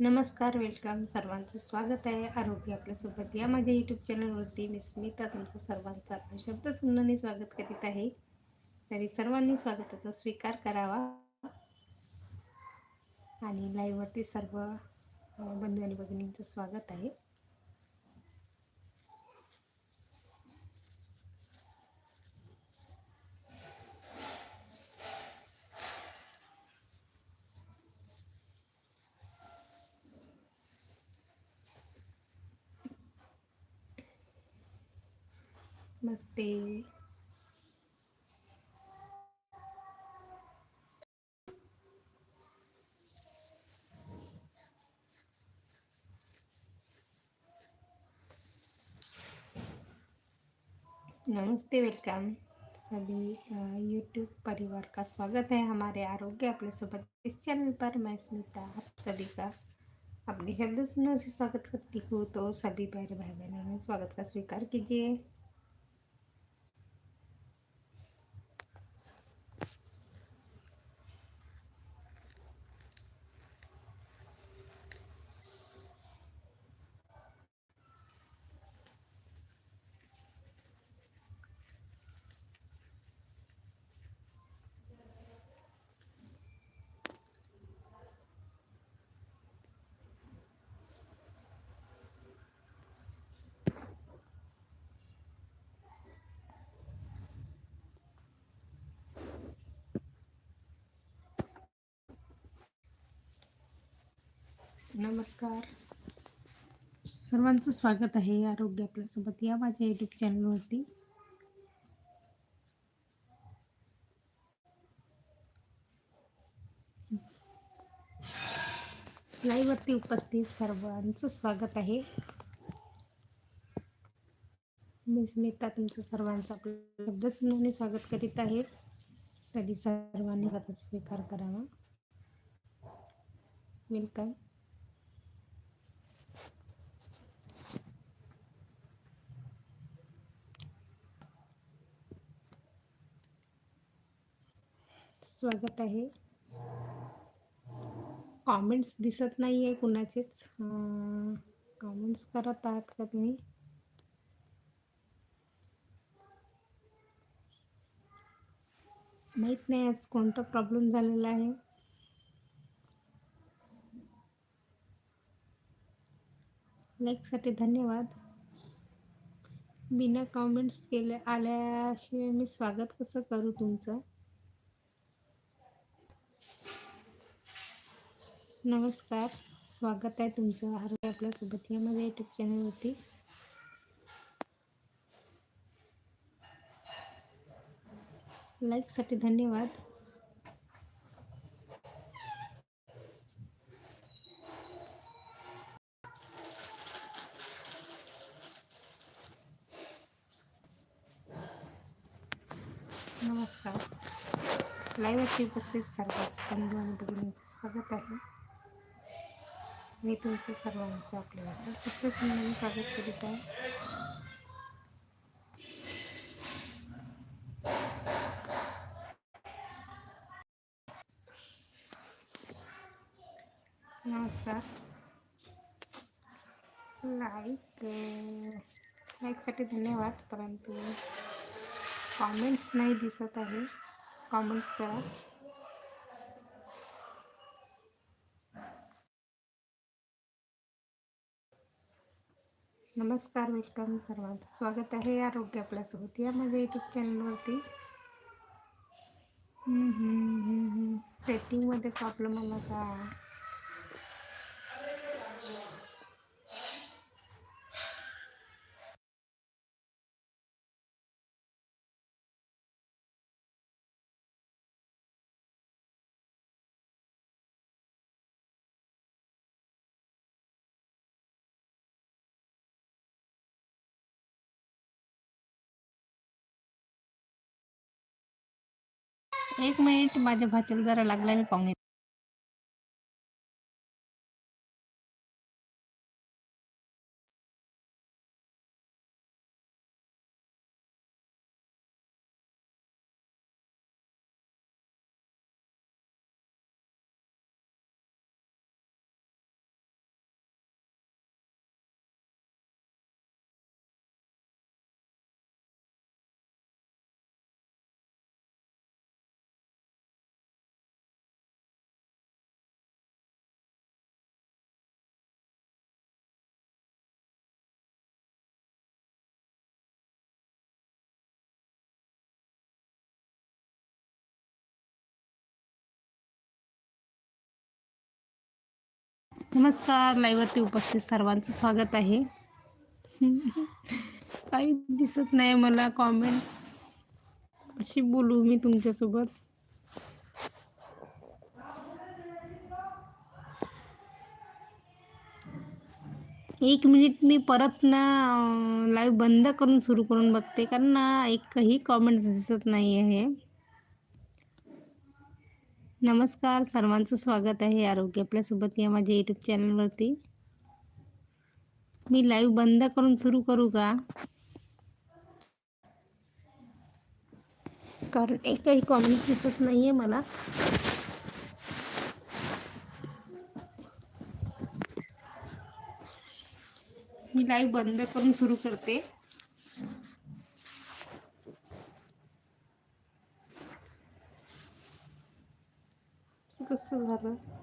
नमस्कार वेलकम. सर्वांचं स्वागत आहे. आरोग्य आपल्यासोबत या माझ्या यूट्यूब चॅनलवरती मी स्मिता तुमचं सर्वांचं आपल्या शब्द स्वागत करीत आहे. तरी सर्वांनी स्वागताचा स्वीकार करावा. आणि लाईव्हवरती सर्व बंधू आणि भगिनींचं स्वागत आहे. नमस्ते। नमस्ते, वेलकम। सभी यूट्यूब परिवार का स्वागत है। हमारे आरोग्य अपने सुबह इस चैनल पर मैं स्मिता, आप सभी का अपने शब्द सुनने से स्वागत करती हूँ। तो सभी प्यारे भाई बहनों ने स्वागत का स्वीकार कीजिए। नमस्कार. सर्वांचं स्वागत आहे आरोग्य आपल्यासोबत या माझ्या यूट्यूब चॅनलवरती लाईव्हवरती उपस्थित सर्वांचं स्वागत आहे. मी स्मिता तुमचं सर्वांचं आपलं स्वागत करीत आहे. तरी सर्वांनी स्वीकार करावा. वेलकम स्वागत आहे. कॉमेंट्स दिसत नाही आहे कुणाचेच कॉमेंट्स करत आहात का तुम्ही? माहीत नाही आज कोणता प्रॉब्लेम झालेला आहे. लाईकसाठी धन्यवाद. बिना कॉमेंट्स केले आल्याशिवाय मी स्वागत कसं करू तुमचं? नमस्कार. स्वागत आहे तुमचं आरोग्य आपल्यासोबत या माझ्या यूट्यूब चॅनलवरती लाईकसाठी धन्यवाद. नमस्कार. लाईव्हवरती उपस्थित सर्वच बंधू आणि भगिनींचं स्वागत आहे. मी तुमचं सर्वांचं आपल्याला फक्त समजून स्वागत करीत आहे नमस्कार. लाईक लाईकसाठी धन्यवाद परंतु कॉमेंट्स नाही दिसत आहे. कॉमेंट्स करा. नमस्कार वेलकम सर्वांचं. स्वागत आहे आरोग्य आपल्यासोबत. या माझ्या यूट्यूब चॅनलवरती सेटिंगमध्ये प्रॉब्लेम आला का? एक मिनिट माझ्या भाच्याला जरा लागला मी पाहुणे नमस्कार लाईव्हवरती उपस्थित सर्वांचं स्वागत आहे. काही दिसत नाही मला कॉमेंट्स अशी बोलू मी तुमच्यासोबत. एक मिनिट मी परत ना लाईव्ह बंद करून सुरू करून बघते कारण ना एकही कॉमेंट्स दिसत नाही आहे नमस्कार. सर्वांचं स्वागत आहे आरोग्य आपल्यासोबत या माझ्या यूट्यूब चॅनलवरती मी लाईव्ह बंद करून सुरू करू का? कारण एकही कॉमेंट दिसत नाही आहे मला. मी लाईव्ह बंद करून सुरू करते. Love her.